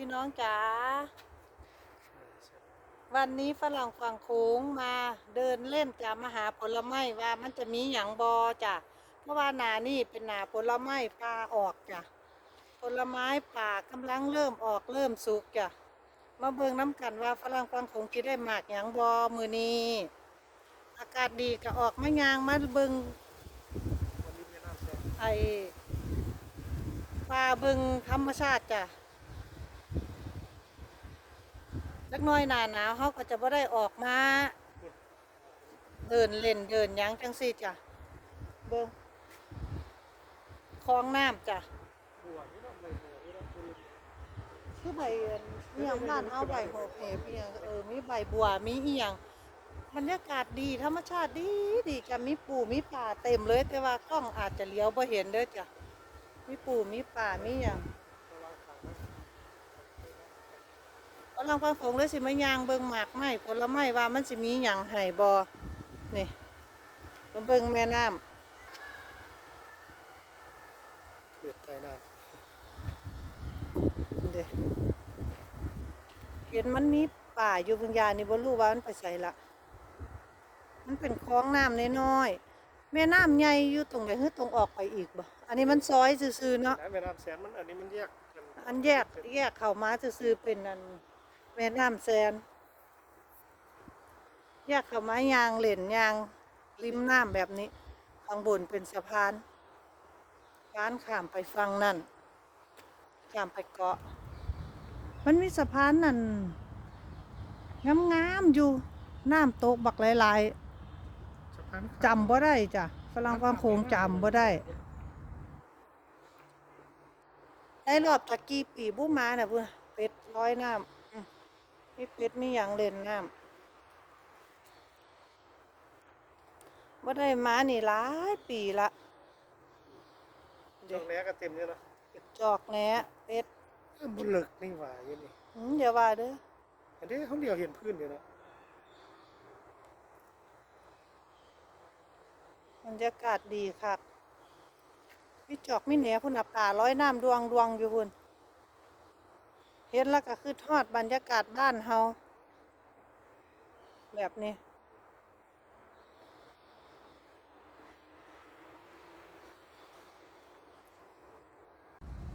พี่น้องจ๋าวันนี้ฝรั่งฝั่งโค้งมาเดินเล่นจะมาหาผลไม้ว่ามันจะมีหยังบอจ้ะเพราะว่าหนานี่เป็นหนาผลไม้ปลาออกจ้ะผลไม้ป่ากำลังเริ่มออกเริ่มสุกจ้ะมาเบิ่งน้ำกันว่าฝรั่งฝั่งโค้งจะได้หมากหยังบอมือนี้อากาศดีก็ออกมายางมาเบิ่งวันนี้ไม่น่าแซงไอปลาเบิ่งธรรมชาติจ้ะ จักน้อยหนาหนาวเขาก็จะบ่ได้ออกมา เดินเล่นเดินยังจังสี่จ้ะเบิ่งคลองน้ำจ้ะมีใบบัวนี่ต้องคือใบเอียงบ้านเอาใบหกเหบเอียงเออมีใบบัวมีเอียงบรรยากาศดีธรรมชาติดีดีจ้ะมีปูมีป่าเต็มเลย แต่ว่ากล้องอาจจะเลี้ยวบ่เห็นเด้อจ้ะมีปูมีป่ามีหยังระวังขังนะ กำลังฟังผงเลยสิมายางเบิ่งหมากไม้ผลไม้ว่ามันสิมีหยังให้บ่นี่มาเบิ่งแม่น้ำเปิดใจน้เด้เห็นมันมีป่าอยู่บางอยางนี่บ่รู้ว่ามันไปไสละมันเป็นคลองน้ำน้อยๆแม่น้ำใหญ่อยู่ตรงไหนคือตรงออกไปอีกบ่อันนี้มันซอยซื่อๆำเนาะน้ำแม่น้ำแสนมันอันนี้มันแยกกันอันแยกแยกเข้ามาซื่อๆเป็นอัน แม่น้ำแซนแยกเข้ามายางเหล่นยางริมน้ำแบบนี้ข้างบนเป็นสะพานสะพานข้ามไปฝั่งนั่นข้ามไปเกาะ มันมีสะพานนั่นงามๆอยู่น้ำตกบักหลายสะพานๆจำบ่ได้จ้ะฝรั่งฟังโขงจำบ่ได้ได้รอบตะกี้ปีบุมาน่ะพุ่นเป็ดร้อยน้ำอื มมีเป็ดมีหยังเล่นน้ำบ่ได้มานี่หลายปีละจงแหนก็เต็มเนี่ยนะจอกแหน่เป็ดเออบุญเลิกนี่หว่าอย่างนี้อืมอย่าว่าเด้ออันนี้เขาเดียวเห็นพื้นเดียวนะบรรยากาศดีค่ะมีจอกมีแหน่พุ่นน่ะป่าร้อยน้ำดวงดวงอยู่พุ่น เห็นแล้วก็คือทอดบรรยากาศบ้านเฮาแบบนี้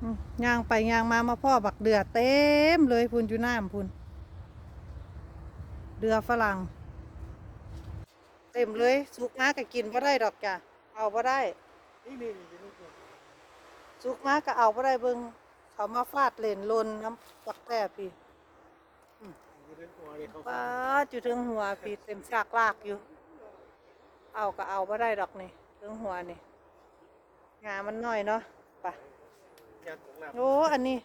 อืมย่างไปย่างมามาพ่อบักเดือเต็มเลยพุ่นอยู่น้ำพุ่นเดือฝรั่ง เต็มเลยสุกมาก็กินบ่ได้ดอกจ้ะเอาบ่ได้นี่นี่นี่นี่นี่สุกมาก็เอาบ่ได้เบิ่ง เขามาฟาดเล่นลนน้ำปักแต่พี่อยู่ในหัวนี่เขาป้าดอยู่ถึงหัวพี่เต็มซากลากอยู่ เอาก็เอาบ่ได้ดอกนี่ถึงหัวนี่งามันน้อยเนาะไปยัดของน้ำโอ้อันนี้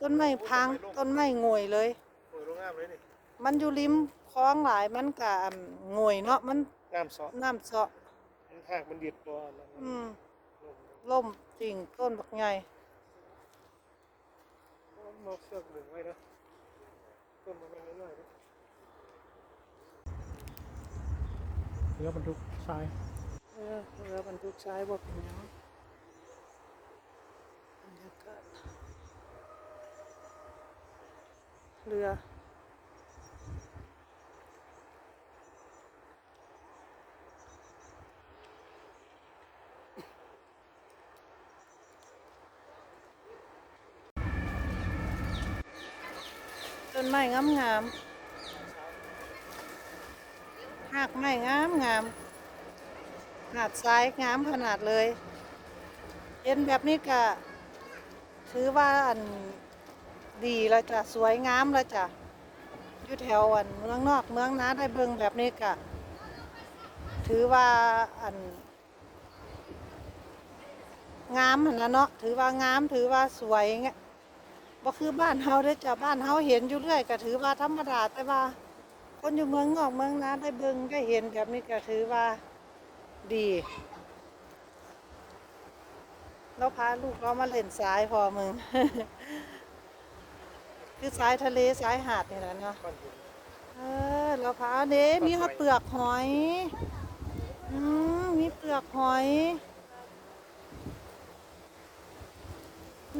ต้นไม้พังต้นไม้งวยเลยโอ้ยโรงงานเลยนี่มันอยู่ริมคลองหลายมันก็อั่นงวยเนาะมันน้ำซอสน้ำเซาะมันหากมันดิดตัวแล้วอืมลงล่มจริงต้นบักใหญ่ มาเสือกหนึ่งไว้นะต้นมันไม่ง่ายๆนะเรือบรรทุกทรายเออเรือบรรทุกซ้ายบ่เป็นหยังบรรยากาศเรือ ต้นไม้งามงามหากไม้งามงามหาดทรายงามขนาดเลยเห็นแบบนี้ก็ถือว่าอันดีแล้วจ้ะสวยงามแล้วจ้ะอยู่แถวอันเมืองนอกเมืองนาได้เบิ่งแบบนี้ก็ถือว่าอันงามหันละเนาะถือว่างามถือว่าสวยเงี้ย บ่คือบ้านเฮาเด้อจ้ะบ้านเฮาเห็นอยู่เรื่อยก็ถือว่าธรรมดาแต่ว่า คนอยู่เมืองนอกเมืองนาได้เบิ่งได้เห็นแบบนี้ก็ถือว่าดีเราพาลูกเรามาเล่นสายพอมึง คือสายทะเลสายหาดนี่แหละเนาะก้อนหินเออเราพาเด้มีข้าวเปลือกหอย อืมมีเปลือกหอย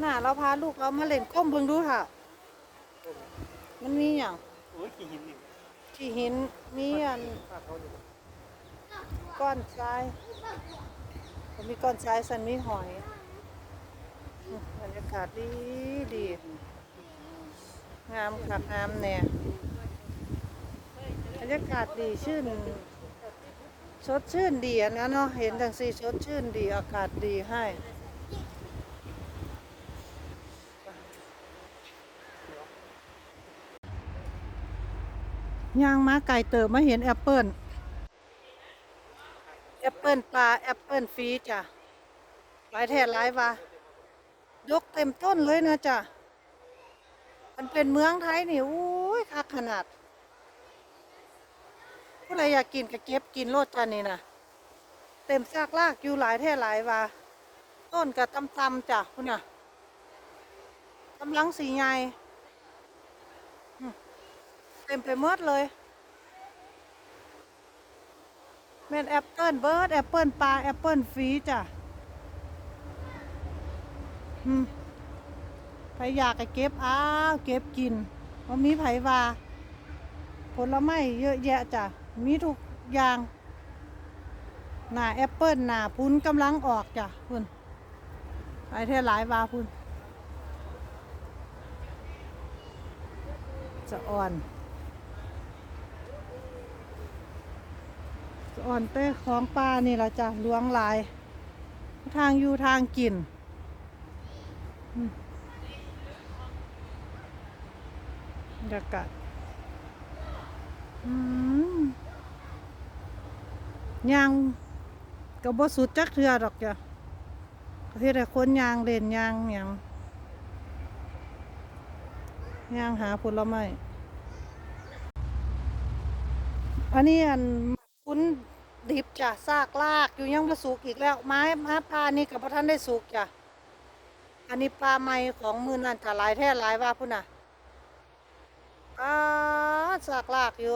น่ะเราพาลูกเรามาเล่นก้มเบิ่งดูค่ะ มันมีอย่างโอ้ยกี่หินอีกที่หินมีอันภาพเขาอยู่ก้อนทรายมีก้อนทรายสันมีหอยอืมบรรยากาศดีดีงามคักงามแน่บรรยากาศดีชื่นสดชื่นดีอะนะเนาะเห็นจังสีสดชื่นดีอากาศดีให้ ย่างมาไก่เติบมาเห็นแอปเปิลแอปเปิลปลาแอปเปิลฟีจ้ะหลายแท่หลายว่ายกเต็มต้นเลยนะจ้ะมันเป็นเมืองไทยนี่อุ้ยคักขนาดผู้ใดอยากกินก็เก็บกินโลดจ้ะนี่นะเต็มซากลากอยู่หลายแท่หลายว่าต้นกับตำๆจ้ะคุณน่ะกำลังสีใหญ่ เต็มไปหมดเลยแม่นแอปเปิลเบิร์ดแอปเปิลปลาแอปเปิลฟรีจ้ะอืมไผอยากก็เก็บอ้าวเก็บกินมันมีไผว่าผลไม้เยอะแยะจ้ะมีทุกอย่างหน้าแอปเปิลหน้าพุ้นกำลังออกจ้ะพุ่นไปเท่หลายวาพุ่นจะอ่อนจะ อ่อนเต้ของปลานี่ละจ้ะล้วงลาย ทางอยู่ทางกินบรรยากาศยางกับบสุดจักเทือดอกจ้ะประเทศแต่คนยางเล่นยางหยังยางหาผลไม้อันนี้อันคุณ ดิบจ้ะซากลากอยู่ยังมาสุกอีกแล้ว ไม้ไม้ปลานี่กับพระท่านได้สุกจ้ะอันนี้ปลาไม้ของมือนันจะหลายแท้หลายว่าพุ่นน่ะอ่าสากลากอยู่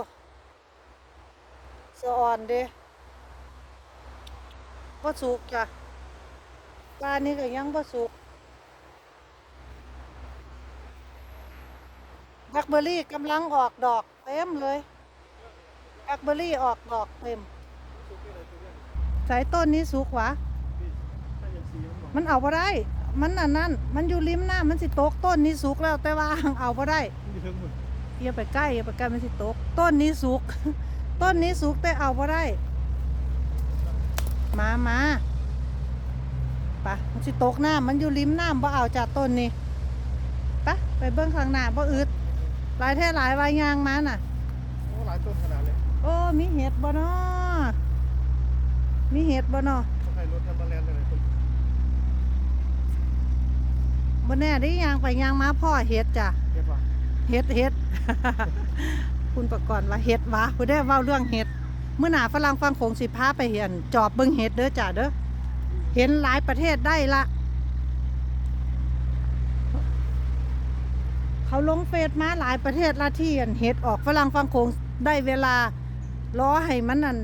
สะอ่อนเด้บ่สุกจ้ะปลานี่ก็ยังบ่สุกแบล็คเบอร์รี่กำลังออกดอกเต็มเลยแบล็คเบอร์รี่ออกดอกเต็ม สุกที่ไหนสุกเนี่ยสายต้นนี้สุกหวะนี่ถ้าอย่างสีมันบอกมันเอาบ่ได้ มันอันนั้นมันอยู่ริมน้ำมันสิตกต้นนี้สุกแล้วแต่ว่าเอาบ่ได้มันอยู่เทิงหมดอย่าไปใกล้อย่าไปใกล้มันสิตก ต้นนี้สุก ต้นนี้สุกแต่เอาบ่ได้ มามาไปะมันสิตกน้ำมันอยู่ริมน้ำบ่เอาจากต้นนี้ไปะไปเบิ้งข้างหน้าบ่อึดหลายแท่หลายวายยางมาน่ะโอ้หลายต้นขนาดเลยโอ้มีเห็ดบ่เนาะ มีเห็ดบ่เนาะต้องให้รถทำมาแลนด์อะไรต้นบ่แน่ได้ยางไปยางมาพ่อเห็ดจ้ะเรียกว่าเห็ดเห็ด คุณประกรณ์ว่าเห็ดวะคุณได้เว้าเรื่องเห็ดเมื่อหนาฝรั่งฟังโขงสิพาไปเห็นจอบเบิ่งเห็ดเด้อจ้ะเด้อเห็นหลายประเทศได้ละเขาลงเฟซมาหลายประเทศละที่อันเห็ดออกฝรั่งฟังโขงได้เวลารอให้มันนั่น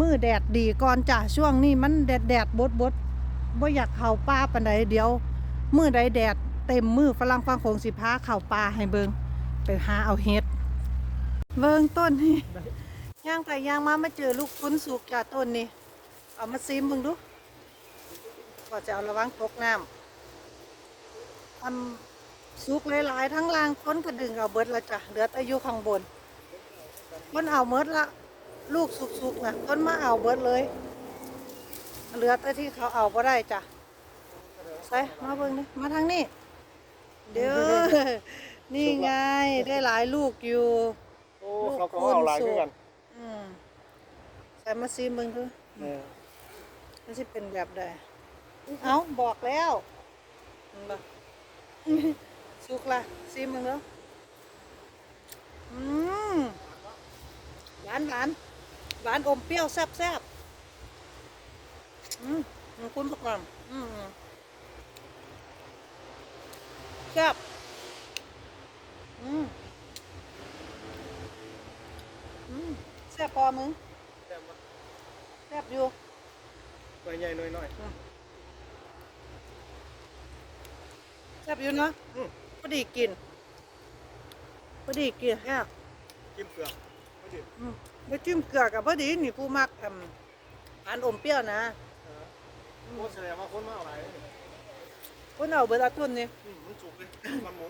มือแดดดีก่อนจ้ะช่วงนี้มันแดดแดดบดบดบ่อยากเข้าป่าปานใดเดี๋ยวมือใดแดดเต็มมือฝรั่งฟังโขงสิพาเข่าป่าให้เบิงไปหาเอาเห็ดเบิงต้นนี่ย่างไปย่างมามาเจอลูกคุ้นสุกจากต้นนี่เอามาซิมเบิงดูก็จะเอาระวังตกน้ำทำสุกหลายๆทั้งล่างคนก็ดึงเอาเบิดละจ้ะเหลือแต่อยู่ข้างบนคนเอาเมิดละ ลูกสุกๆนะคนมาเอาเบิดเลย เหลือแต่ที่เขาเอาบ่ได้จ้ะใส่มาเบิ่งนี่มาทางนี้ เด้อนี่ไงได้หลายลูกอยู่โอ้เขาก็เอาหลายด้วยกันอืมใส่มาซีมึงดูเออมันสิเป็นแบบใดเอาบอกแล้วเห็นบ่สุกละซีมึงเด้ออืมหวานหวาน หวานอมเปรี้ยวแซ่บแซ่บอืมมันคุ้นประกอบอืมแซ่บอืมอืมแซ่บพอมึงแซ่บมากแซ่บอยู่หน่อยใหญ่หน่อยน้อยแซ่บอยู่เนาะอืมพอดีกินพอดีเกลือแค่กินเปลือกไม่ดิ อืมไปจิ้มเกลือกับพอดีนี่ผู้มักทำอันอมเปรี้ยวนะเออโอ้แสดงว่าคนมาเอาหลายเลยคนเอาเบอร์ละต้นนี่อืมมันจุกเลยมันหมู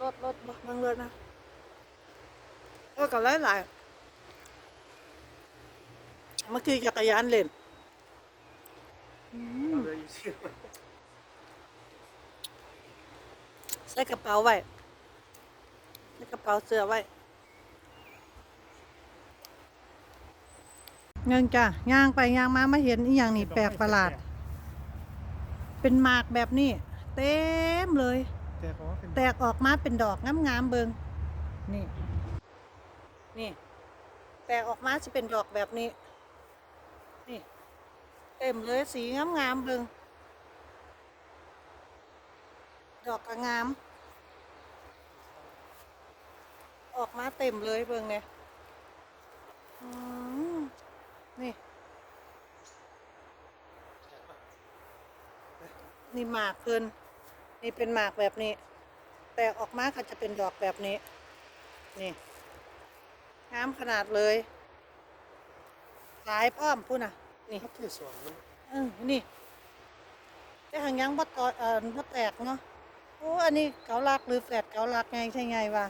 รถรถบักบังเลยนะก็กับหลายหลายๆเมื่อกี้จักรยานเล่นอืมเอาเลยอยู่ที่ใส่กระเป๋าไว้ใส่กระเป๋าเสื้อไว้ เงินจ้ะย่างไปย่างมามาเห็นอีหยังนี่แปลกประหลาด เป็นหมากแบบนี้ เต็มเลย แต่เพราะว่าเป็นแตกออกมาเป็นดอกงามๆเบิงนี่ นี่ แตกออกมาจะเป็นดอกแบบนี้ นี่ เต็มเลยสีงามๆเบิงดอกก็งาม ออกมาเต็มเลยเบิงเนี่ยอืม นี่ นี่หมากเพิ่นนี่เป็นหมากแบบนี้ แตกออกมาก็จะเป็นดอกแบบนี้ นี่งามขนาดเลยหลายพร้อมพุ่นน่ะ นี่ครับที่สวนมันเออนี่ แต่หางยังบ่ตอเอ่อบ่แตกเนาะโอ้อันนี้เกาลัดหรือแฝดเกาลัดไงใช่ไงวะ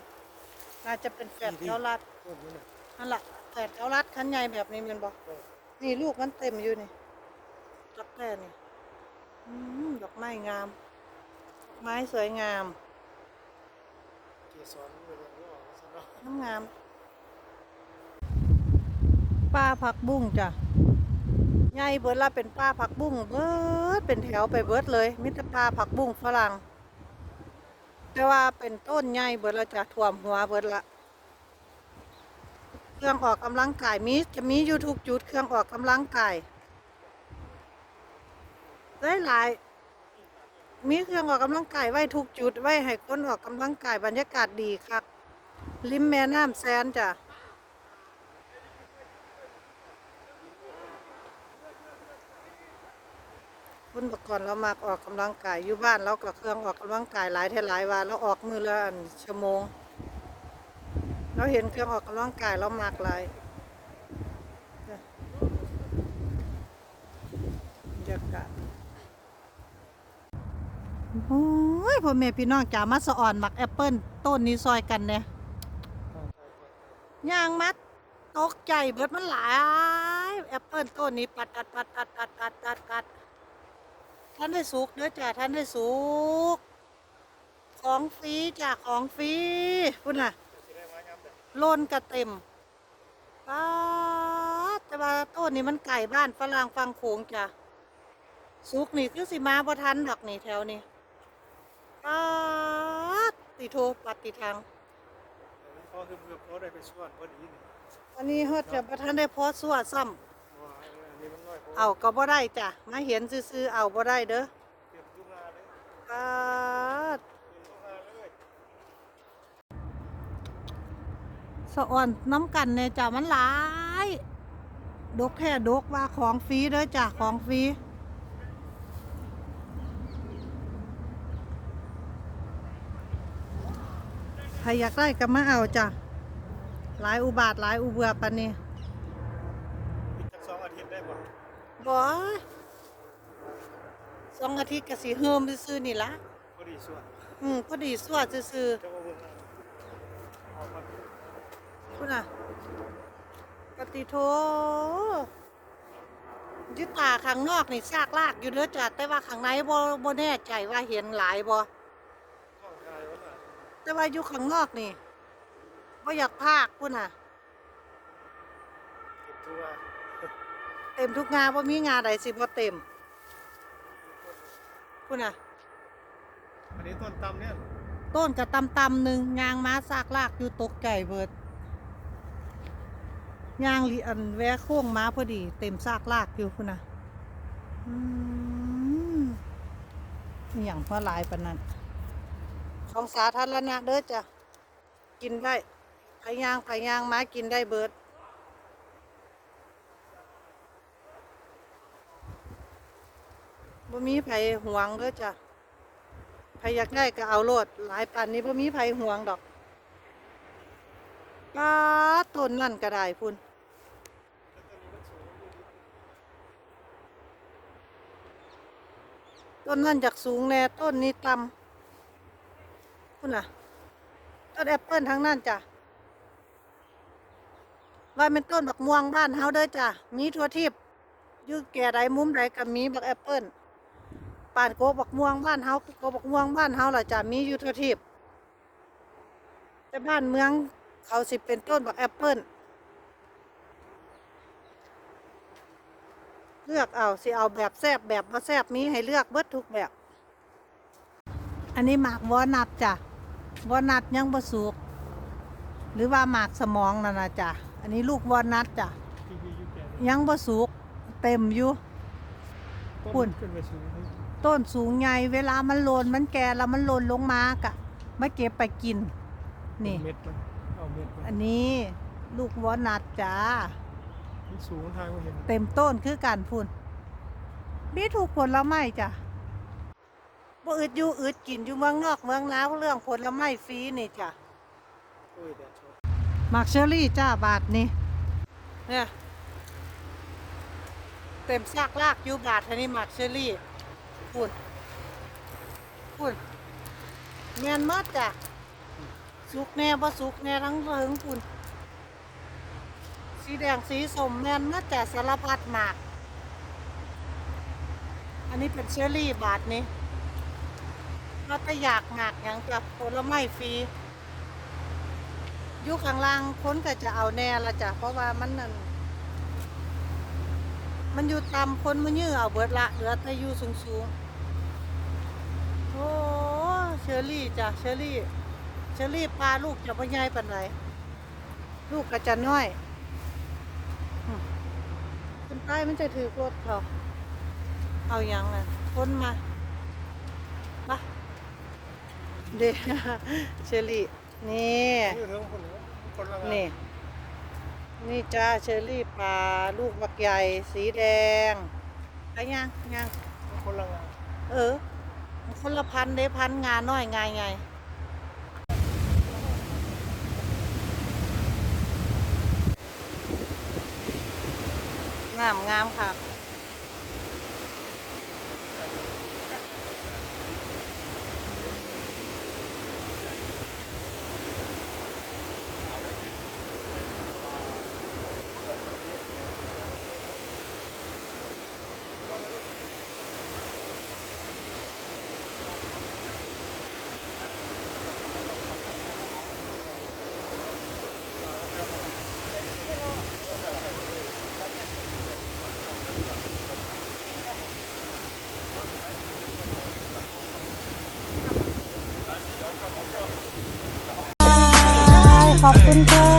น่าจะเป็นแฝดเกาลัดต้นนี้น่ะนั่นแหละ แฝดเกาลัดคันใหญ่แบบนี้มันบอกเออนี่ลูกมันเต็มอยู่นี่ดอกแค่นี่อดอกไม้งาม ไม้สวยงามเกสรน้ำงามป้าผักบุ้งจ้ะใหญ่เบิดละเป็นป้าผักบุ้งเบิร์ดเป็นแถวไปเบิร์ดเลยมิตรป้าผักบุ้งฝรั่งแต่ว่าเป็นต้นใหญ่เบิร์ดละจ้ะท่วมหัวเบิร์ดละ เครื่องออกกำลังกายมีจะมีอยู่ทุกจุดเครื่องออกกำลังกายได้หลาย มีเครื่องออกกำลังกายไว้ทุกจุด ไว้ให้คนออกกำลังกายบรรยากาศดีครับริมแม่น้ำแซนจ้ะคุณประกอบเรามากออกกำลังกายอยู่บ้านเราก็เครื่องออกกำลังกายหลายเท่าหลายวันเราออกมือละอันชั่วโมง เราเห็นเครื่องออกกำลังกายเรามากหลายจ้ะบรรยากาศโอ้ยพ่อแม่พี่น้องจ๋ามาสะอ่อนหมักแอปเปิ้ลต้นนี้ซอยกันเนี่ยย่างมัดตกใจเบิดมันหลาย แอปเปิลต้นนี้ปัดปัดปัดปัดปัดปัดปัดปัดท่านได้สุกเด้อจ้ะท่านได้สุก ของฟรีจ้ะของฟรีพุ่นน่ะ โลนกระเต็มป้าดแต่ว่าต้นนี้มันไก่บ้านฝรั่งฟังโขงจ้ะสุกนี่คือสิมาบ่ทันดอกนี่แถวนี้ป้าดติโทปัดติทางพอคือเพื่อเขาได้ไปส่วนพอดีนี่อันนี้เฮาจะบ่ทันได้พอสวดซ้ำว่าอันนี้มันน้อยพอเอาก็บ่ได้จ้ะมาเห็นซื่อๆเอาบ่ได้เด้อเต็มทุกงานเลยปาด เต็มทุกงานเลย สะอ่อนน้ำกันเนี่ยจ้ะมันหลายดกแค่ดกว่าของฟรีเด้อจ้ะของฟรีใครอยากได้ก็มาเอาจ้ะหลายอุบาทหลายอุเบือปันนี้อีกสักสองอาทิตย์ได้บ่บ่สองอาทิตย์ก็สิเฮิมซื่อๆนี่ละพอดีส่วนอืมพอดีสวดซื่อๆ จะว่าเบิ่งเอาเอามา คุณอะปฏิโทยึดตาข้างนอกนี่ซากลากอยู่เด้อจ้ะแต่ว่าข้างในบ่บ่แน่ใจว่าเห็นหลายบ่เข้าใจว่าน่ะแต่ว่าอยู่ข้างนอกนี่บ่อยากพากพุ่นน่ะเก็บตัวเต็มทุกงานบ่มีงานใดสิบ่เต็มพุ่นน่ะ อันนี้ต้นตำเนี่ย ต้นกระตำตำหนึ่งยางม้าซากลากอยู่ตกใจเบิด ยางลีอันแวะโค้งม้าพอดี เต็มซากลากอยู่พุ่นะอืมอย่างพอหลายปนนั้นของสาธารณะเด้อจ้ะกินได้ไผยางไผยางม้ากินได้เบิดบ่มีไผหวงเด้อจ้ะใครอยากได้ก็เอาโลดหลายปันนี้พ่มีไผห่วงดอกป้าต้นนั่นก็ได้พุ่น ต้นนั่นจากสูงแน่ต้นนี้ต่ำพุ่นน่ะ ต้นแอปเปิลทั้งนั้นจ้ะว่าเป็นต้นบักม่วงบ้านเฮาเด้อจ้ะมีทั่วทิพย์อยู่แก่ใดมุมใดก็มีบักแอปเปิลป่านโกบักม่วงบ้านเฮาโกบักม่วงบ้านเฮาล่ะจ้ะมีอยู่ทั่วทิพย์แต่บ้านเมืองเขาสิเป็นต้นบักแอปเปิล เลือกเอาสิเอาแบบแซบแบบบ่แซบมีให้เลือกเบิดทุกแบบ อันนี้หมากวอนัทจ้ะวอนัทยังบ่สุก หรือว่าหมากสมองนั่นนะจ้ะอันนี้ลูกวอลนัทจ้ะที่ที่อยู่แก่ยังบ่สุก เต็มอยู่ต้ปุ่นขึ้นไปสูงนี่ต้นสูงใหญ่เวลามันโลนมันแก่แล้วมันโลนลงมากะมาเก็บไปกิน นี่เม็ดมันเอาเม็ดมัอันนนี้ลูกวอลนัทจ้า มันสูงทางมาเห็นเต็มต้นคือการพุ่นมีถูกผลไม้จ้ะบ่อึดอยู่อึดกินอยู่เมืองนอกเมืองนาเรื่องผลไม้ฟรีนี่จ้ะโอ้ยแดดชดหมากเชอรี่จ้าบาทนี่เนี่ยเต็มซากลากอยู่บาทอันนี้มากเชอรี่พูดพูดเงียนหมดจ้ะสุกแน่บ่สุกแน่ทั้งเริงพูน สีแดงสีสมแม่นหมดจ้ะสารพัดหมาก อันนี้เป็นเชอรี่บาทนี้เราก็อยากหมากอย่างกับผลไม้ฟรียู่ข้างล่างคนก็จะเอาแน่ละจ้ะเพราะว่ามันนั่นมันอยู่ต่ำคนมันยื้อเอาเบิดละเหลือแต่อยู่สูงสูงโอ้เชอรี่จ้ะเชอรี่เชอรี่ปลาลูกจะพ่อใหญ่ปานไรลูกก็จะน้อย คนใต้มันจะถือรถเขาเอาอยัางน่ะคนมามาเดี๋ยวเชอรี่นี่นี่เรื่องคนเหนือคนละงานนี่ นี่จ้าเชอรี่ปลาลูกบักใหญ่ สีแดงไปยังยังคนละงานเออมันคนละพันเด้พันงานน้อยไงไง งามงามค่ะ ขอบคุณค่ะ